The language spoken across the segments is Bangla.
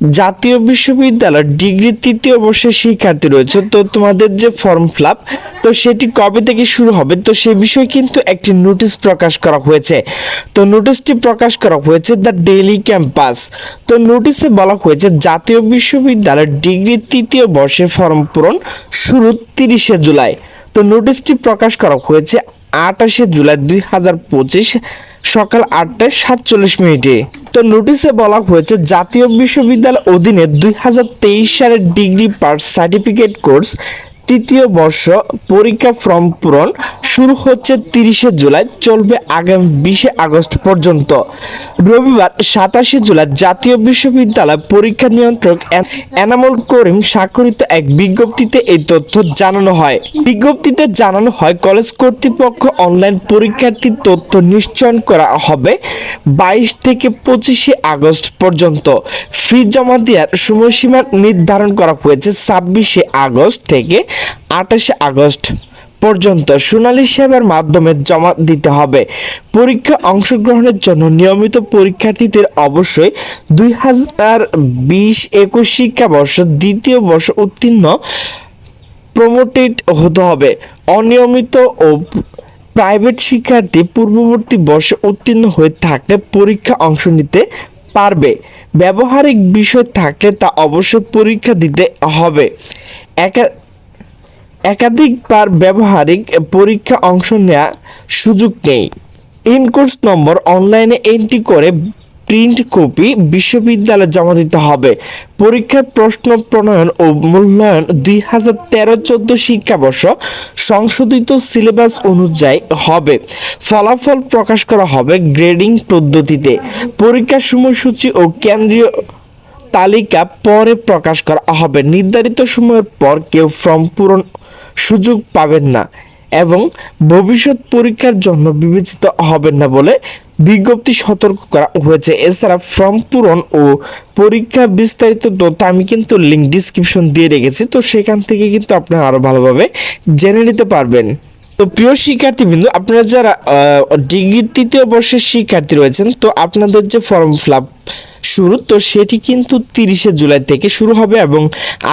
জাতীয় বিশ্ববিদ্যালয় ডিগ্রি তৃতীয় বর্ষের শিক্ষার্থী রয়েছে। তো তোমাদের যে ফর্ম ফিল তো সেটি কবে থেকে শুরু হবে? তো সে বিষয়ে কিন্তু একটি নোটিশ প্রকাশ করা হয়েছে। তো নোটিশটি প্রকাশ করা হয়েছে দ্য ডেইলি ক্যাম্পাস তো নোটিশে বলা হয়েছে, জাতীয় বিশ্ববিদ্যালয় ডিগ্রি তৃতীয় বর্ষের ফর্ম পূরণ শুরু তিরিশে জুলাই। তো নোটিশটি প্রকাশ করা হয়েছে আটাশে জুলাই দুই হাজার পঁচিশ সকাল আটটায় সাতচল্লিশ মিনিটে। তো নোটিশে বলা হয়েছে, জাতীয় বিশ্ববিদ্যালয় অধীনে দুই হাজার তেইশ সালের ডিগ্রি পার সার্টিফিকেট কোর্স তৃতীয় বর্ষ পরীক্ষা ফর্ম পূরণ শুরু হচ্ছে তিরিশে জুলাই, চলবে আগামী বিশে আগস্ট পর্যন্ত। রবিবার সাতাশে জুলাই জাতীয় বিশ্ববিদ্যালয় পরীক্ষা নিয়ন্ত্রক এনামুল করিম স্বাক্ষরিত এক বিজ্ঞপ্তিতে এই তথ্য জানানো হয়। বিজ্ঞপ্তিতে জানানো হয়, কলেজ কর্তৃপক্ষ অনলাইন পরীক্ষার্থীর তথ্য নিশ্চয়ন করা হবে বাইশ থেকে পঁচিশে আগস্ট পর্যন্ত। ফি জমা দেওয়ার সময়সীমা নির্ধারণ করা হয়েছে ছাব্বিশে আগস্ট থেকে আঠাশে আগস্ট পর্যন্ত সোনালী সেবার মাধ্যমে জমা দিতে হবে। পরীক্ষা অংশগ্রহণের জন্য নিয়মিত পরীক্ষার্থীদের অবশ্যই দুই হাজার বিশ একুশ শিক্ষাবর্ষ দ্বিতীয় বর্ষ উত্তীর্ণ প্রমোটেড হতে হবে। অনিয়মিত ও প্রাইভেট শিক্ষার্থী পূর্ববর্তী বর্ষে উত্তীর্ণ হয়ে থাকলে পরীক্ষা অংশ নিতে পারবে। ব্যবহারিক বিষয় থাকলে তা অবশ্যই পরীক্ষা দিতে হবে। একা একাধিকবার ব্যবহারিক পরীক্ষা অংশ নেওয়ার সুযোগ নেই। ইনকোর্স নম্বর অনলাইনে এন্ট্রি করে প্রিন্ট কপি বিশ্ববিদ্যালয়ে জমা দিতে হবে। পরীক্ষার প্রশ্ন প্রণয়ন ও মূল্যায়ন দুই হাজার তেরো চোদ্দ শিক্ষাবর্ষ সংশোধিত সিলেবাস অনুযায়ী হবে। ফলাফল প্রকাশ করা হবে গ্রেডিং পদ্ধতিতে। পরীক্ষার সময়সূচি ও কেন্দ্রীয় তালিকা পরে প্রকাশ করা হবে। নির্ধারিত সময়ের পর কেউ ফর্ম পূরণ সুযোগ পাবেন না এবং ভবিষ্যৎ পরীক্ষার জন্য বিবেচিত হবেন না বলে বিজ্ঞপ্তি সতর্ক করা হয়েছে। এছাড়া ফর্ম পূরণ ও পরীক্ষা বিস্তারিত তথ্য আমি কিন্তু লিঙ্ক ডিসক্রিপশন দিয়ে রেখেছি, তো সেখান থেকে কিন্তু আপনারা আরও ভালোভাবে জেনে নিতে পারবেন। তো প্রিয় শিক্ষার্থীবৃন্দ, আপনারা যারা ডিগ্রি তৃতীয় বর্ষের শিক্ষার্থী রয়েছেন, তো আপনাদের যে ফর্ম ফিল শুরু। তো সেটি কিন্তু তিরিশে জুলাই থেকে শুরু হবে এবং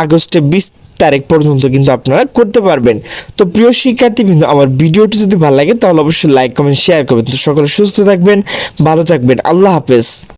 আগস্টে বিশ তারিখ পর্যন্ত কিন্তু আপনারা করতে পারবেন। তো প্রিয় শিক্ষার্থী কিন্তু আমার ভিডিওটি যদি ভালো লাগে তাহলে অবশ্যই লাইক কমেন্ট শেয়ার করবেন। তো সকলে সুস্থ থাকবেন, ভালো থাকবেন। আল্লাহ হাফেজ।